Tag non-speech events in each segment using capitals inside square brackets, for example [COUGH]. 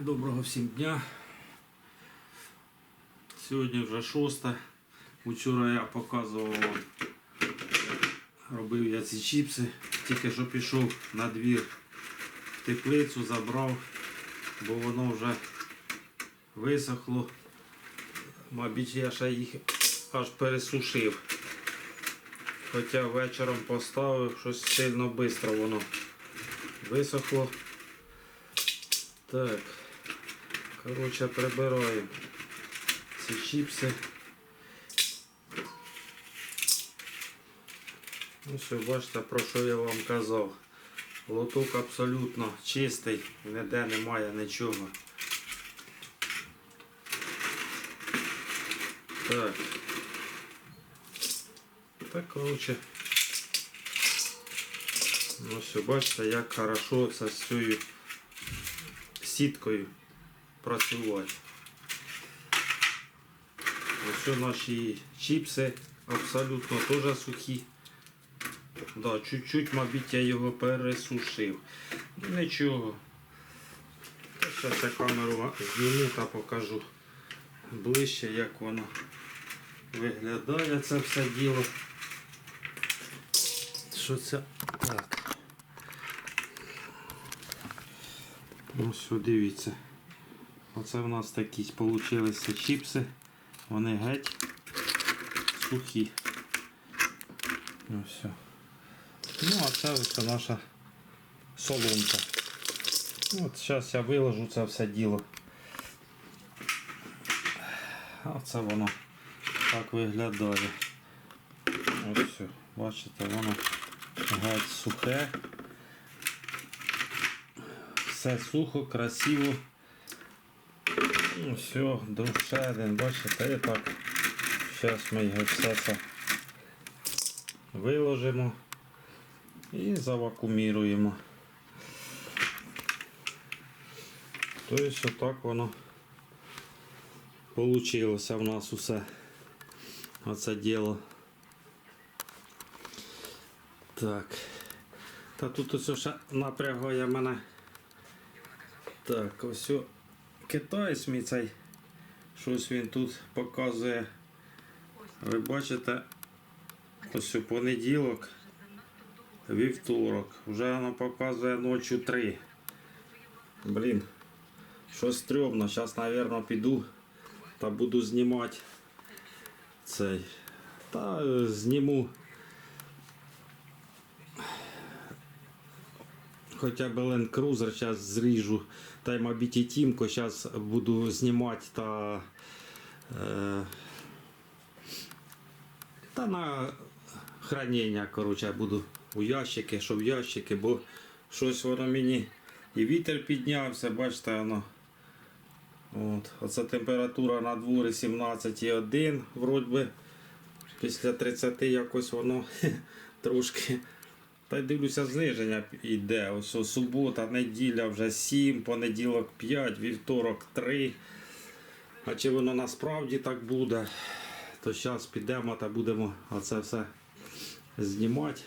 Доброго всім дня. Сьогодні вже шоста. Вчора я показував робив я ці чіпси. Тільки що пішов на двір в теплицю, забрав, бо воно вже висохло. Мабуть, я ще їх аж пересушив. Хоча вечором поставив, щось сильно швидко воно висохло. Так. Коротше, прибираємо ці чіпси. Ну все, бачите, про що я вам казав. Лоток абсолютно чистий, ніде немає нічого. Так. Так, коротше. Ну все, бачите, як хорошо це з цією сіткою працювати. Ось наші чіпси абсолютно теж сухі. Да, чуть-чуть, мабуть, я його пересушив. Нічого. Зараз я камеру зніму та покажу ближче, як воно виглядає це все діло. Що це? Так. Все, дивіться. Оце в нас такі получилися чіпси. Вони геть сухі. Ну все. Ну, а це ось наша соломка. Ну, От зараз я виложу це все діло. А це воно так виглядає. Ось все. Бачите, воно геть сухе. Все сухо, красиво. Ну все, друг ще один, бачите, і так. Зараз ми його все це виложимо і завакуміруємо. Тобто отак воно получилося в нас усе. Оце діло. Так. Та тут ось ще напрягає мене. Так, ось китаєць мій цей. Щось він тут показує. Ви бачите, ось у понеділок, вівторок. Вже воно показує ночі 3. Блін, щось стрьомно. Зараз, мабуть, піду та буду знімати цей. Та е, зніму. Хоча б Land Cruiser зараз зріжу. Та й мабуть і Тімко зараз буду знімати та. Е, та на хранення, коротше, буду у ящики, що в ящики, бо щось воно мені і вітер піднявся, бачите, воно. От, оце температура на дворі 17,1, вроді би. Після 30 якось воно [LAUGHS] трошки. Та й дивлюся, зниження йде. Ось субота, неділя вже 7, понеділок 5, вівторок 3. А чи воно насправді так буде, то зараз підемо та будемо оце все знімати.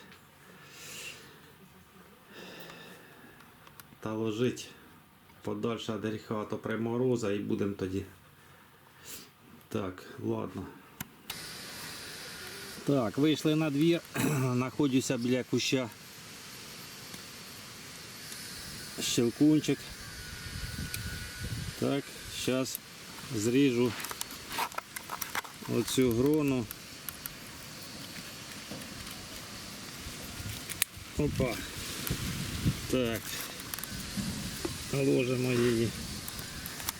Та ложити подальше від гріха, то примороза і будемо тоді. Так, ладно. Так, вийшли на двір, [CLEARS THROAT] знаходжуся біля куща. Щелкунчик. Так, зараз зріжу оцю грону. Опа. Так. Ложимо її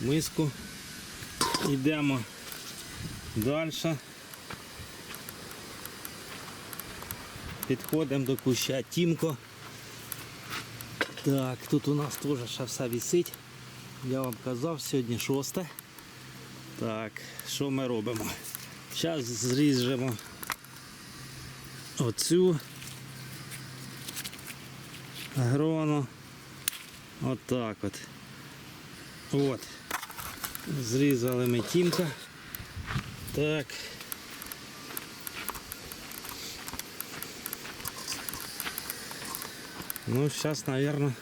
миску. Йдемо далі. Підходимо до куща Тімко. Так, тут у нас теж все висить. Я вам казав, сьогодні шосте. Так, що ми робимо? Зараз зріжемо оцю грону. Отак от. От. Зрізали ми тімка. Так. Ну, зараз, мабуть,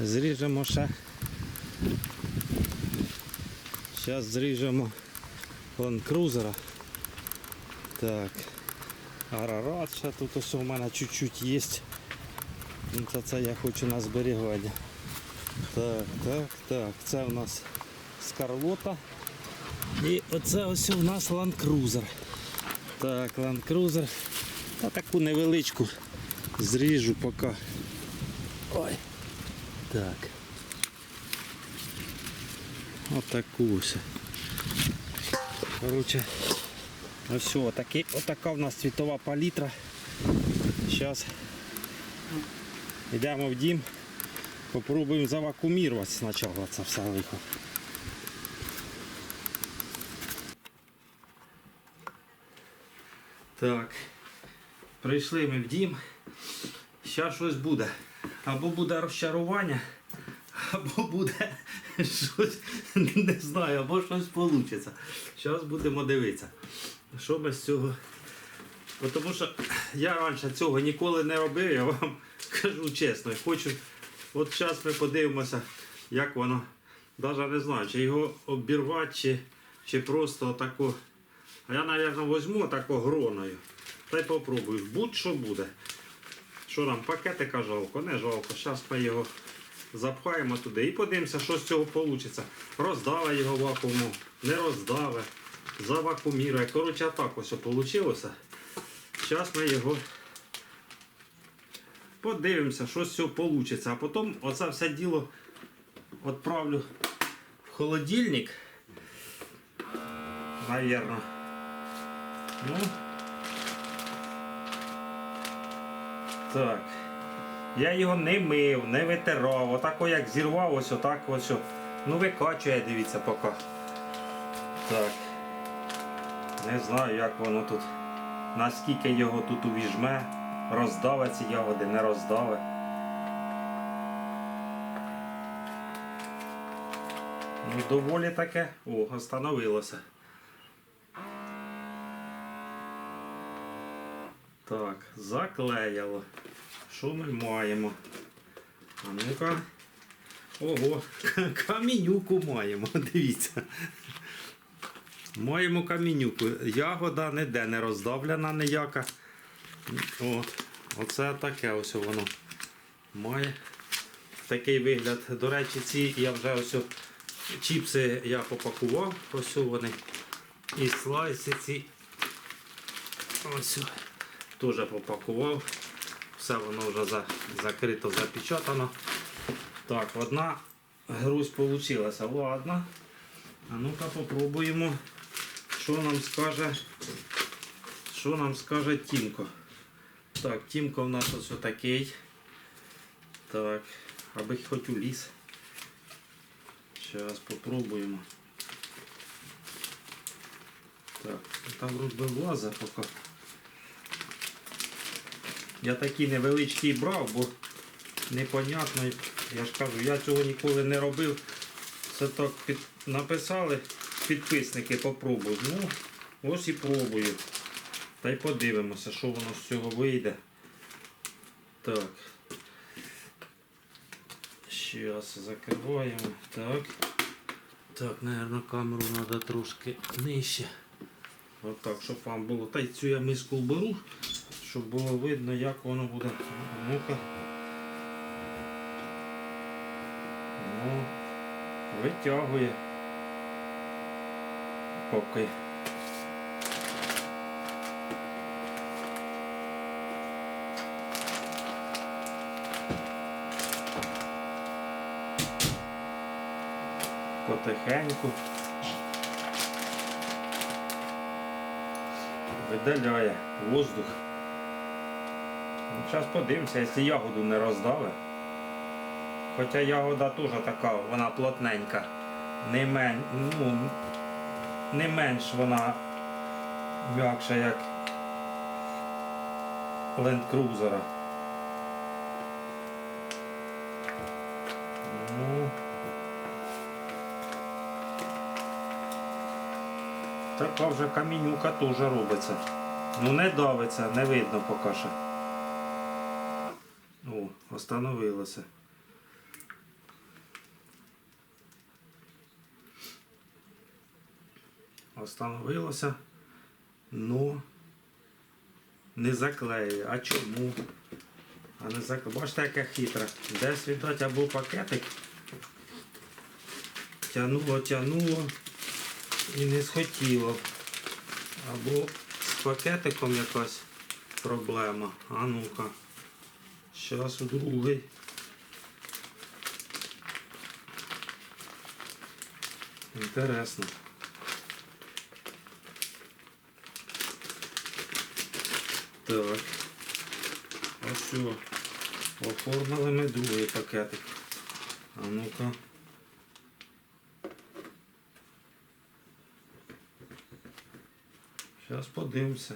зріжемо ще Зараз зріжемо ланкрузера. Так. Арарат ще тут ось у мене чуть-чуть є. Ну, Це, це я хочу на зберігання. Так, так, так. Це у нас скарлота. І оце ось у нас ландкрузер. Так, ландкрузер. Та таку невеличку зріжу поки. Ой. Так. Отаку ось. Короче, ну все, отакі, отака в нас світова палітра. Зараз йдемо в дім. Попробуємо завакумірувати спочатку це все лихо. Так, прийшли ми в дім. Зараз щось буде. Або буде розчарування, або буде щось, не знаю, або щось вийде. Зараз будемо дивитися. Що ми з цього. Тому що я раніше цього ніколи не робив, я вам [LAUGHS] кажу чесно. Хочу. От зараз ми подивимося, як воно. Навіть не знаю, чи його обірвати, чи, чи просто тако. А я, мабуть, візьму тако гроною. Та й попробую. Будь-що буде. Що нам, пакетика жалко, не жалко. Зараз ми його запхаємо туди і подивимося, що з цього вийде. Роздаве його вакууму, не роздаве, завакумірує. Коротше, так ось вийшло. Зараз ми його подивимося, що з цього вийде. А потім оце все діло відправлю в холодильник. Наверно. Ну. Так. Я його не мив, не витирав. Отако як зірвав, ось отак ось. Ну викачує, дивіться поки. Так. Не знаю, як воно тут. Наскільки його тут увіжме. Роздаве ці ягоди, не роздаве. Ну, доволі таке. О, остановилося. Так, заклеїло. Що ми маємо? А ну-ка. Ого, [LAUGHS] камінюку маємо, [LAUGHS] дивіться. Маємо камінюку. Ягода ніде не роздавлена ніяка. От. Оце таке ось воно має такий вигляд. До речі, ці я вже ось чіпси я попакував, ось вони. І слайси ці ось теж попакував. Все воно вже за, закрито, запечатано. Так, одна грусть вийшла. Ладно. А ну-ка попробуємо, що нам скаже, що нам скаже Тімко. Так, Тімко в нас ось отакий. Так, аби хоч у ліс. Зараз попробуємо. Так, там вроде влаза поки. Я такий невеличкий брав, бо непонятно. Я ж кажу, я цього ніколи не робив. Це так під... написали підписники, попробуй. Ну, ось і пробую. Та й подивимося, що воно з цього вийде. Так. Зараз закриваємо. Так. Так, мабуть, камеру треба трошки нижче. Отак, щоб вам було. Та й цю я миску беру, щоб було видно, як воно буде. Ну-ка. Ну, витягує. Поки. Потихеньку. Видаляє воздух. Зараз подивимося, якщо ягоду не роздали. Хоча ягода теж така, вона плотненька. Не, мен, ну, не менш вона м'якша, як Cruiser. Ну, така вже камінюка теж робиться. Ну не давиться, не видно поки що остановилося. Остановилося, но не заклеює. А чому? А не заклеює. Бачите, яка хитра. Десь віддати або пакетик. Тянуло, тянуло і не схотіло. Або з пакетиком якась проблема. А ну-ка. Зараз у другий. Інтересно. Так. Ось все. Оформили ми другий пакетик. А ну-ка. Зараз подивимося.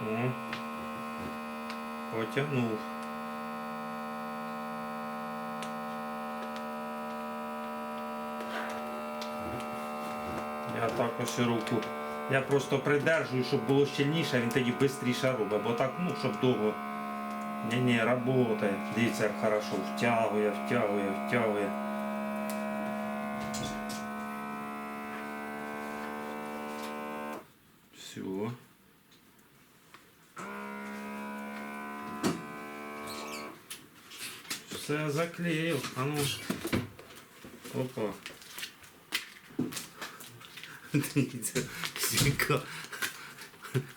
О, потягнув. Я також і руку. Я просто придержую, щоб було щільніше, він тоді швидше робить, бо так, ну, щоб довго. Ні-ні, работає. Дивіться, як хорошо. Втягує, втягує, втягує. Все заклеїв. А ну. Опа. Яка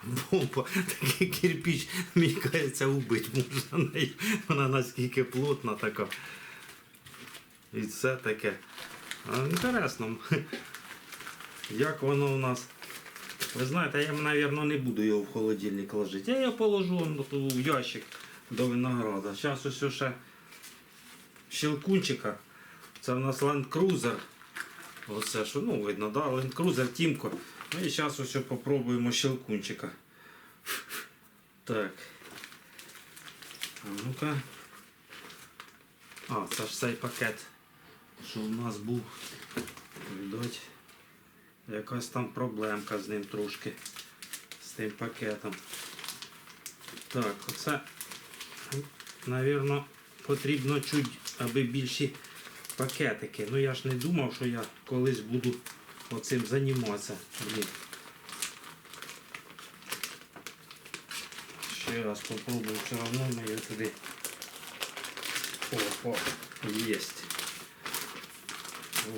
бомба, такий кирпич, мені кажеться, убити можна. Вона наскільки плотна така. І все таке. Інтересно, як воно у нас. Ви знаєте, я, мабуть, не буду його в холодильник ложити. Я його положу ну, в ящик до винограда. Зараз ось ще щелкунчика. Це в нас Land Cruiser. Оце що, ну видно, да? Land Cruiser Тімко. Ну і зараз ось попробуємо щелкунчика. Так. А ну-ка. А, це ж цей пакет, що у нас був. Видать. Якась там проблемка з ним трошки. З тим пакетом. Так, оце, напевно, потрібно чуть, аби більші пакетики. Ну я ж не думав, що я колись буду оцим займатися. Блін. Ще раз попробую, все одно ми її туди. О, о, єсть.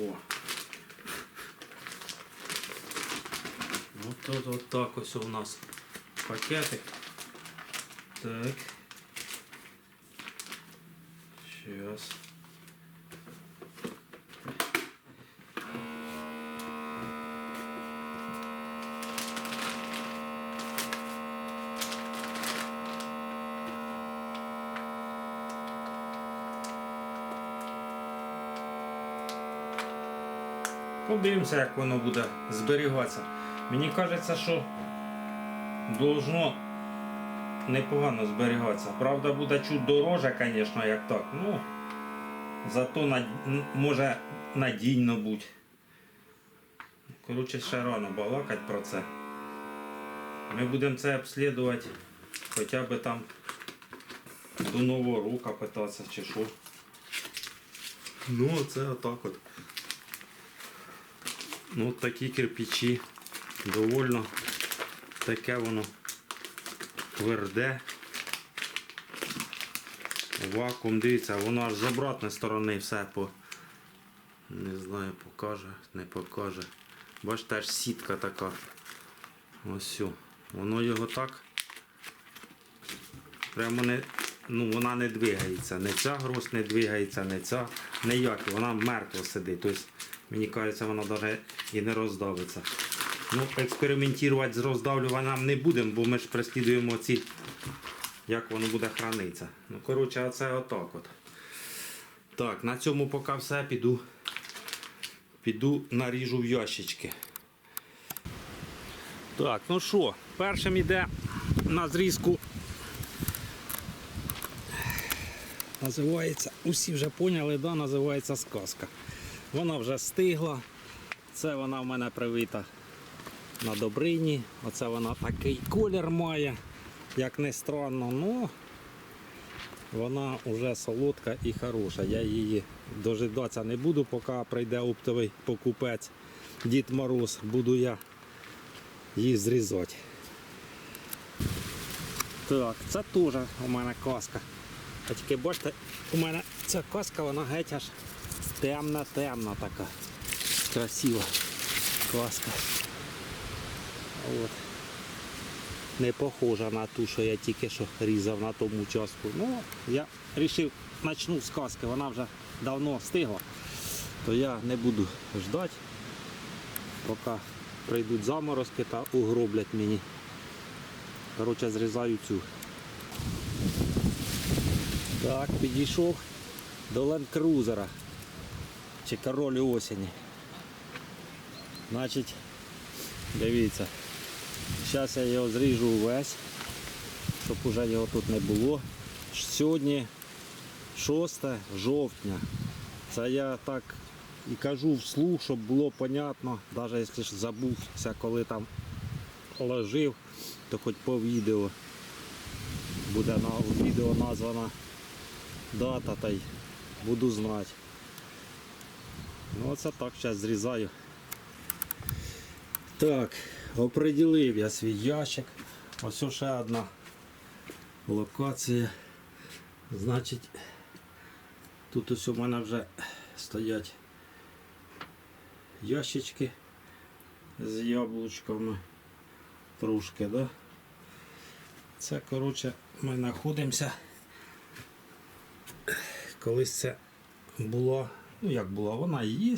О. Вот тут вот так ось у нас пакетик. Так. Сейчас. Подивимося, як воно буде зберігатися. Мені кажеться, що должно непогано зберігатися. Правда, буде чуть дороже, звісно, як так. Ну, зато над... може надійно бути. Коротше, ще рано балакати про це. Ми будемо це обслідувати хоча б там до нового року питатися чи що. Ну, це отак от. Ну, такі кирпичі. Довольно таке воно тверде. Вакуум, дивіться, воно аж з обратної сторони все по. Не знаю, покаже, не покаже. Бачите, аж сітка така. Ось. Воно його так. Прямо не. Ну, вона не двигається. Не ця гроз не двигається, не ця. Ніяк. Вона мертво сидить. Тобто, мені кажеться, вона навіть і не роздавиться. Ну, експериментувати з роздавлюванням не будемо, бо ми ж переслідуємо ціль, як воно буде хранитися. Ну, коротше, оце отак от. Так, на цьому поки все піду. Піду наріжу в ящички. Так, ну що, першим йде на зрізку. Називається, усі вже поняли, да, називається сказка. Вона вже стигла. Це вона в мене привита на добрині. Оце вона такий колір має, як не странно. Ну, вона вже солодка і хороша. Я її дожидатися не буду, поки прийде оптовий покупець Дід Мороз. Буду я її зрізати. Так, це теж у мене каска. А тільки бачите, у мене ця каска, вона геть аж темна-темна така. Красива каска. От. Не похожа на ту, що я тільки що різав на тому участку. Ну, я вирішив, почну з каски, вона вже давно встигла. То я не буду ждати, поки прийдуть заморозки та угроблять мені. Коротше, зрізаю цю. Так, підійшов до Cruiser. Чи король осені. Значить, дивіться. Зараз я його зріжу увесь, щоб уже його тут не було. Сьогодні 6 жовтня. Це я так і кажу вслух, щоб було понятно, навіть якщо ж забувся, коли там ложив, то хоч по відео буде на відео названа дата та й буду знати. Ну оце так зараз зрізаю. Так, оприділив я свій ящик. Ось ще одна локація. Значить, тут ось у мене вже стоять ящички з яблучками. Трошки, да? Це, коротше, ми знаходимося. Колись це була, ну як була, вона і є.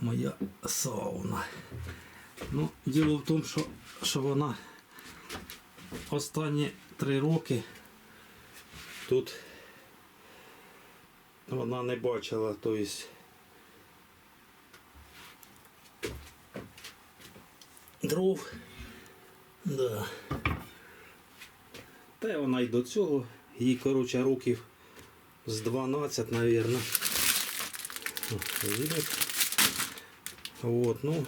Моя сауна. Ну, діло в тому, що, що вона останні три роки тут вона не бачила, тобто дров. Да. Та вона й до цього, їй, коротше, років з 12, навірно. От, ну,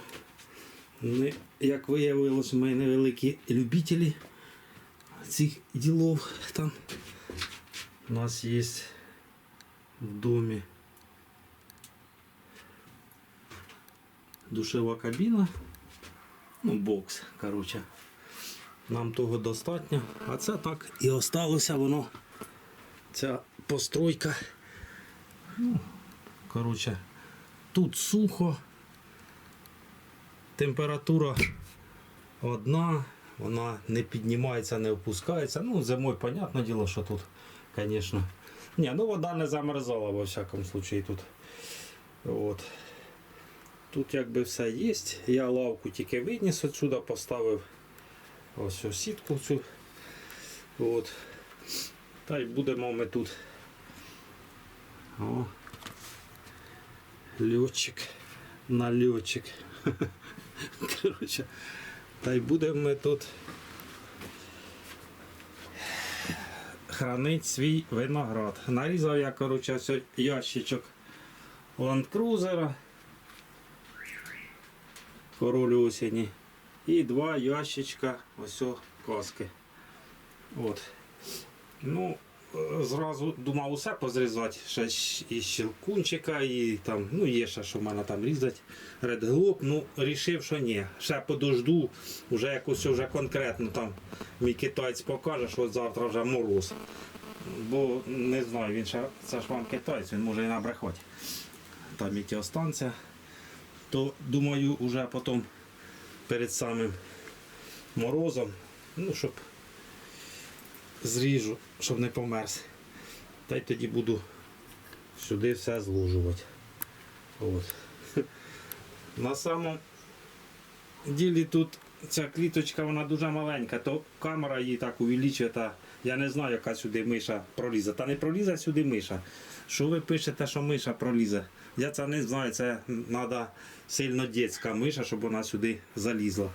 ми, як виявилось, ми невеликі любителі цих ділов там. У нас є в домі душева кабіна, ну, бокс, коротше. Нам того достатньо. А це так і осталося воно. Ця постройка. Ну, коротше, тут сухо. Температура одна, вона не піднімається, не опускається. Ну, зимою, понятне діло, що тут, звісно. Ні, ну вода не замерзала во всякому случаї тут. От. Тут якби все є. Я лавку тільки виніс отсюди, поставив ось ось сітку цю. От. Та й будемо ми тут. О. Льотчик. Нальотчик. [LAUGHS] [LAUGHS] Коротше. Та й будемо ми тут хранить свій виноград. Нарізав я, коротше, ящичок ландкрузера. Король осені. І два ящичка ось о каски. От. Ну, зразу думав усе позрізати. Ще і щелкунчика, і там, ну є ще, що в мене там різати. Red Globe. Ну, рішив, що ні. Ще подожду, вже якось вже конкретно там мій китаєць покаже, що завтра вже мороз. Бо не знаю, він ще це ж вам китаєць, він може і набрехати. Там метеостанція. То думаю, вже потім перед самим морозом, ну, щоб зріжу, щоб не померз. Та й тоді буду сюди все зложувати. От. [LAUGHS] На самому ділі тут ця кліточка вона дуже маленька, то камера її так увеличує, та я не знаю, яка сюди миша пролізе. Та не пролізе сюди миша. Що ви пишете, що миша пролізе? Я це не знаю, це треба сильно дітська миша, щоб вона сюди залізла.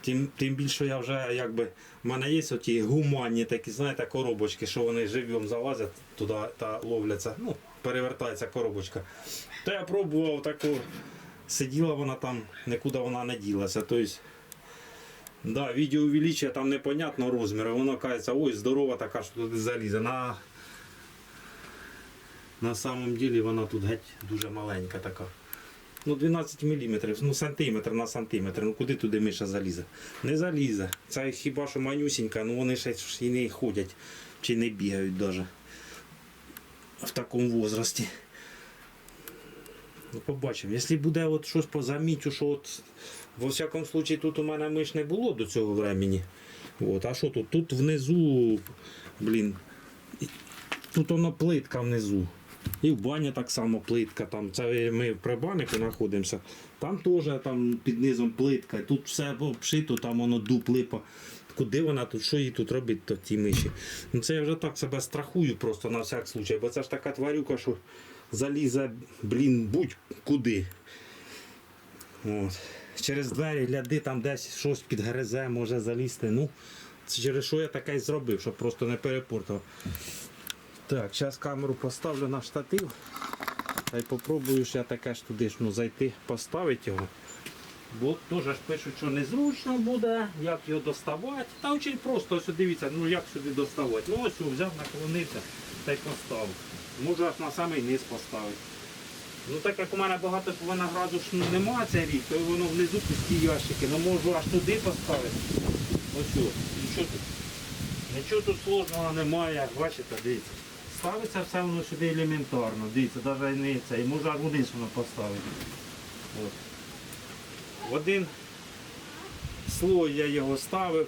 Тим, тим більше я вже якби. в мене є оті гуманні такі, знаєте, коробочки, що вони живьом залазять туди та ловляться. Ну, перевертається коробочка. То я пробував таку, сиділа вона там, нікуди вона не ділася. Тобто Да, відео увеличує, там непонятно розміри. Воно кажеться, ой, здорова така, що туди залізе. На, на самом деле вона тут геть дуже маленька така. Ну 12 мм, ну сантиметр на сантиметр. Ну куди туди миша залізе? Не залізе. Це хіба що манюсінька, ну вони ще і не ходять чи не бігають навіть в такому возрасті. Ну, побачимо. Якщо буде от щось по замітю, що от, во всякому случаї тут у мене миш не було до цього времени. От, а що тут? Тут внизу, блін, тут воно плитка внизу. І в бані так само плитка. Там, це ми при банику знаходимося. Там теж там під низом плитка. Тут все обшито, там воно дуб липа. Куди вона тут, що їй тут робить, то ті миші? Ну це я вже так себе страхую просто на всяк случай, бо це ж така тварюка, що залізе, блін, будь-куди. От. Через двері гляди, там десь щось підгризе, може залізти. Ну, через що я таке зробив, щоб просто не перепортав. Так, зараз камеру поставлю на штатив. Та й попробую я таке ж туди ж, ну, зайти, поставити його. Бо теж ж пишуть, що незручно буде, як його доставати. Та дуже просто, ось дивіться, ну як сюди доставати. Ну ось взяв, наклонився та й поставив. Можу аж на самий низ поставити. Ну так як у мене багато винограду ж ну, нема цей рік, то воно внизу пусті ящики, ну можу аж туди поставити. Ось. Нічого тут. Нічого тут сложного немає, бачите, дивіться. Ставиться все воно сюди елементарно, дивіться, навіть не це. І можу аж вниз воно поставити. От. Один слой я його ставив.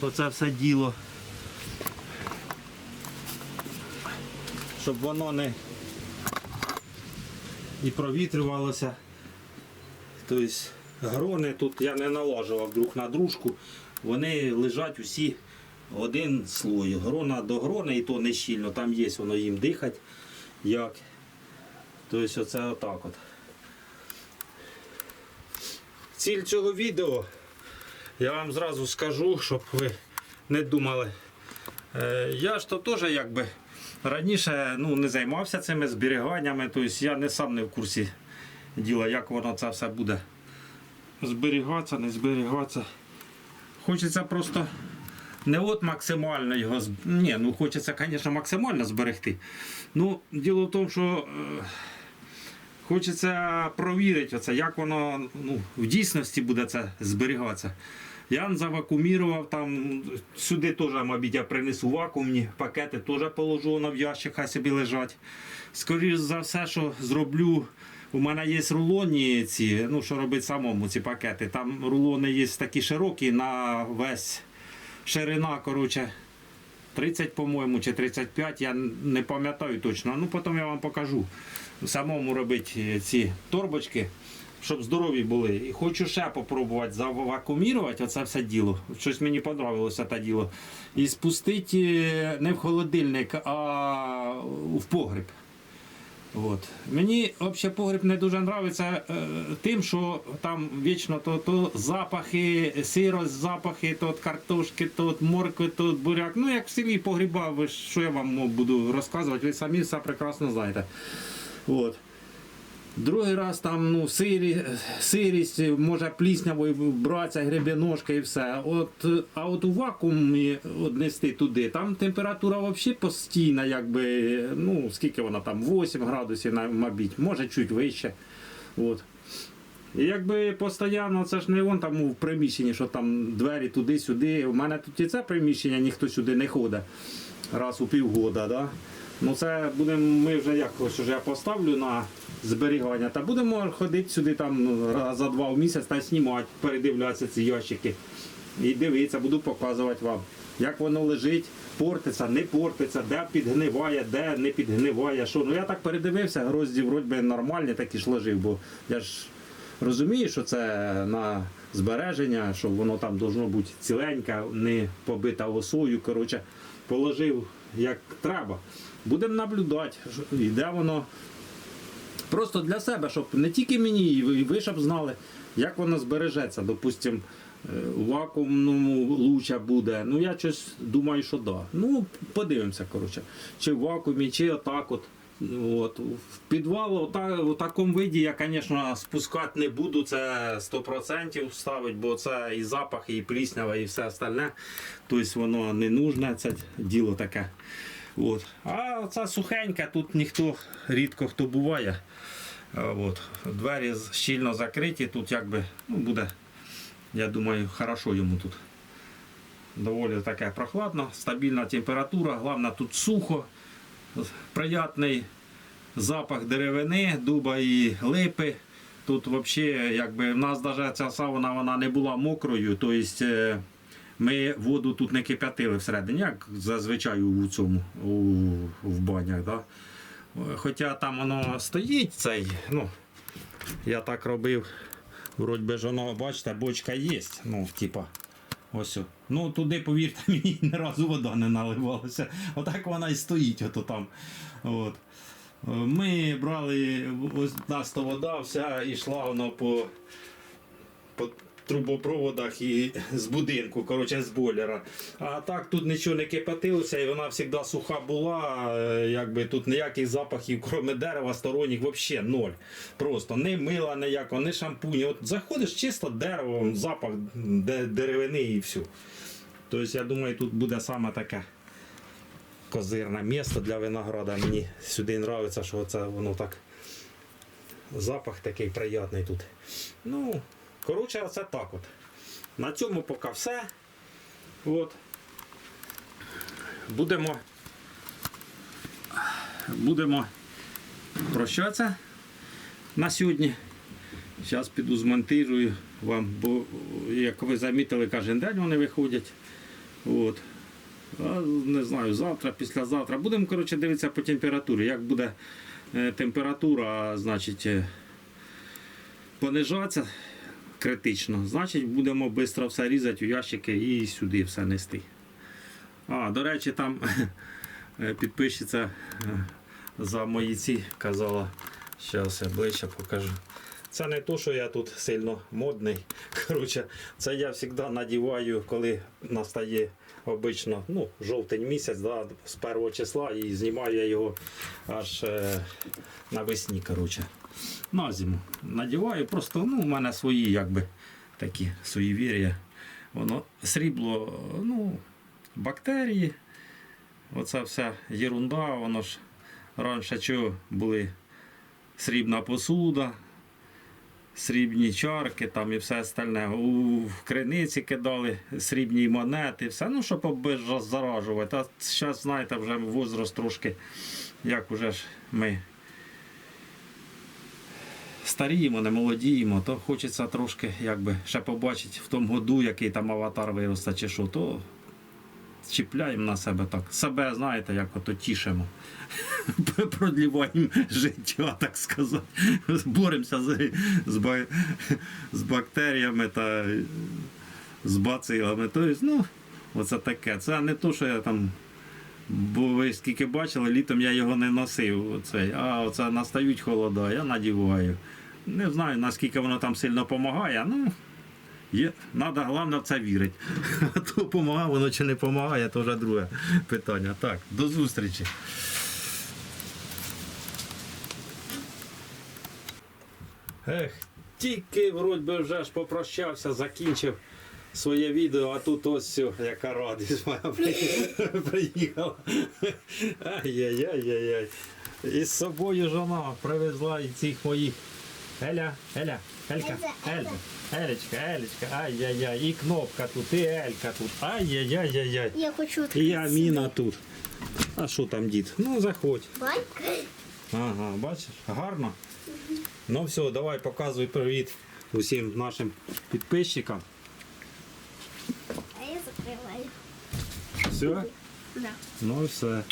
Оце все діло. Щоб воно не і провітрювалося. Тобто грони тут я не налажував друг на дружку. Вони лежать усі один слой. Грона до грони і то не щільно, там є воно їм дихать. Як. Тобто оце отак от. Ціль цього відео я вам зразу скажу, щоб ви не думали. Е, Я ж то теж якби раніше ну, не займався цими зберіганнями, тобто я не сам не в курсі діла, як воно це все буде зберігатися, не зберігатися. Хочеться просто не от максимально його Ні, ну хочеться, звісно, максимально зберегти. Ну, діло в тому, що е, хочеться провірити, оце, як воно ну, в дійсності буде це зберігатися. Я завакумірував там, сюди теж, мабуть, я принесу вакуумні пакети, теж положу воно в ящик, хай собі лежать. Скоріше за все, що зроблю. У мене є рулонні ці, ну що робити самому ці пакети. Там рулони є такі широкі на весь ширина, коротше, 30, по-моєму, чи 35, я не пам'ятаю точно. Ну потім я вам покажу. Самому робити ці торбочки, щоб здорові були. І хочу ще попробувати завакумірувати оце все діло. Щось мені подобалося те діло. І спустити е, не в холодильник, а в погріб. От. Мені взагалі погріб не дуже подобається е, тим, що там вічно то, то запахи, сирость, запахи, то картошки, то моркви, то буряк. Ну як в селі погріба, що я вам ну, буду розказувати, ви самі все прекрасно знаєте. От. Другий раз там ну, сирі, сирість, може пліснявою братися, гребеножка і все. От, а от у вакуумі от нести туди, там температура взагалі постійна, якби, ну скільки вона там, 8 градусів, мабуть, може чуть вище. От. І якби постійно, це ж не вон там в приміщенні, що там двері туди-сюди. У мене тут і це приміщення, ніхто сюди не ходить раз у півгода. Да? Ну це будемо, ми вже як ось уже я поставлю на зберігання, та будемо ходити сюди там ну, за два в місяць та знімати, передивлятися ці ящики. І дивитися, буду показувати вам, як воно лежить, портиться, не портиться, де підгниває, де не підгниває. Що. Ну я так передивився, грозді вроді нормальні такі ж лежив, бо я ж розумію, що це на збереження, що воно там должно бути ціленьке, не побита осою. Коротше, положив як треба. Будемо наблюдати, що- і де воно. Просто для себе, щоб не тільки мені, і ви, щоб знали, як воно збережеться. Допустим, е, у вакуумному луча буде. Ну я щось думаю, що да. Ну, подивимося, коротше. Чи в вакуумі, чи отак от. От. В підвал у такому виді я, звісно, спускати не буду, це 100% ставити, бо це і запах, і пліснява, і все остальне. Тобто воно не нужне, це діло таке. От. А ця сухенька, тут ніхто рідко хто буває. От. Двері щільно закриті, тут якби ну, буде, я думаю, хорошо йому тут. Доволі таке прохладно, стабільна температура, головне тут сухо, приятний запах деревини, дуба і липи. Тут взагалі, якби в нас навіть ця сауна вона не була мокрою, тобто ми воду тут не кип'ятили всередині, як зазвичай у цьому у, в банях. Да? Хоча там воно стоїть цей, ну, я так робив, вроді би ж воно, бачите, бочка є. Ну, типа, ось. Ну, туди, повірте мені, ні разу вода не наливалася. Отак вона і стоїть ото там. От. Ми брали, ось нас вода вся йшла воно по, по трубопроводах і з будинку, коротше, з бойлера. А так тут нічого не кипятилося і вона завжди суха була. е, Якби тут ніяких запахів, крім дерева, сторонніх, взагалі ноль. Просто не мила ніякого, не шампуні. От заходиш чисто дерево, запах деревини і все. Тобто, я думаю, тут буде саме таке козирне місто для винограда. Мені сюди подобається, що це воно так. Запах такий приятний тут. Ну, коротше, це так от. На цьому поки все. От. Будемо. Будемо прощатися на сьогодні. Зараз піду змонтирую вам, бо, як ви замітили, кожен день вони виходять. От. Не знаю, завтра, післязавтра. Будемо коротше, дивитися по температурі. Як буде е, температура, значить, е, понижатися критично, значить будемо швидко все різати у ящики і сюди все нести. А, до речі, там [LAUGHS] е, підписчиця е, за мої ці казала, зараз я ближче покажу. Це не то, що я тут сильно модний. [LAUGHS] Коротше, це я завжди надіваю, коли настає обично ну, жовтень місяць, да, з першого числа, і знімаю я його аж е, навесні. Коротше. На зиму надіваю. Просто ну, у мене свої якби, такі суєвір'я. Воно срібло, ну, бактерії. Оця вся єрунда, воно ж раніше чого були срібна посуда, срібні чарки там і все остальне. У криниці кидали срібні монети, все, ну, щоб обеззаражувати. А зараз, знаєте, вже возраст трошки, як уже ж ми старіємо, не молодіємо, то хочеться трошки якби, ще побачити в тому году, який там аватар виросте чи що, то чіпляємо на себе так. Себе, знаєте, як ото тішимо. [LAUGHS] Продліваємо життя, так сказати. Боремося з, з, з бактеріями та з бацилами. Тобто, ну, оце таке. Це не то, що я там. Бо ви скільки бачили, літом я його не носив. Оцей, а оце настають холода, я надіваю. Не знаю, наскільки воно там сильно допомагає. Ну, є, треба головне в це вірити. А [LAUGHS] то допомагає, воно чи не допомагає, то вже друге питання. Так, до зустрічі. Ех, тільки вроді би вже ж попрощався, закінчив своє відео, а тут ось яка радість моя [LAUGHS] приїхала. Ай-яй-яй-яй-яй. І з собою жона привезла і цих моїх. Еля, Еля, Елька, Елька, Елечка, Елечка, ай-яй-яй, і кнопка тут, і Елька тут, ай-яй-яй-яй-яй. Я хочу І я Міна тут. А що там, дід? Ну, заходь. Банька. Ага, бачиш, гарно. Ну все, давай показуй привіт усім нашим підписчикам. А я закриваю. Все? Да. Ну все.